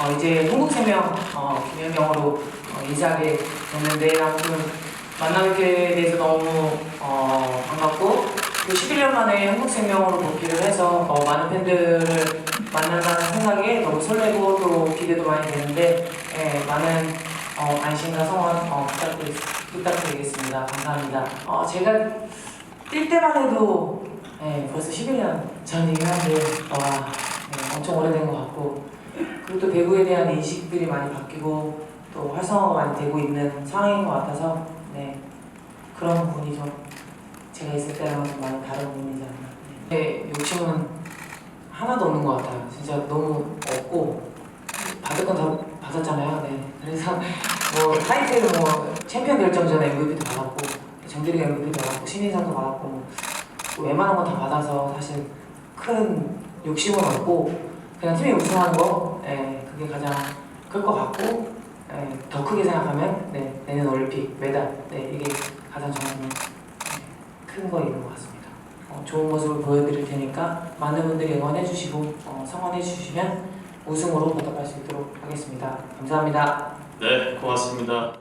어, 이제 한국생명 어, 김현명으로 어, 인사하게 됐는데 아무튼 만나뵙게 돼서 너무 어, 반갑고 또 11년 만에 한국생명으로 복귀를 해서 어, 많은 팬들을 만난다는 생각에 너무 설레고 또 기대도 많이 되는데 예, 많은 어, 관심과 성원 어, 부탁드리, 부탁드리겠습니다. 감사합니다. 어, 제가 뛸 때만 해도 예, 벌써 11년 전이긴 한데 와, 네, 엄청 오래된 것 같고 그리고 또 배구에 대한 인식들이 많이 바뀌고 또 활성화가 많이 되고 있는 상황인 것 같아서 네, 그런 부분이 좀 제가 있을 때랑은 좀 많이 다른 부분이지 않나. 네, 욕심은 하나도 없는 것 같아요. 진짜 너무 없고 받을 건 다 받았잖아요. 네. 그래서 뭐 타이틀 뭐 챔피언 결정전 MVP도 받았고 정규리그 MVP도 받았고 신인상도 받았고 뭐 웬만한 건 다 받아서 사실 큰 욕심은 없고 그냥 팀이 우승하는 거 예, 그게 가장 클 것 같고 예, 더 크게 생각하면 네, 내년 올림픽 메달 네, 이게 가장 저는 큰 거인 것 같습니다. 어, 좋은 모습을 보여드릴 테니까 많은 분들이 응원해 주시고 어, 성원해 주시면 우승으로 보답할 수 있도록 하겠습니다. 감사합니다. 네, 고맙습니다.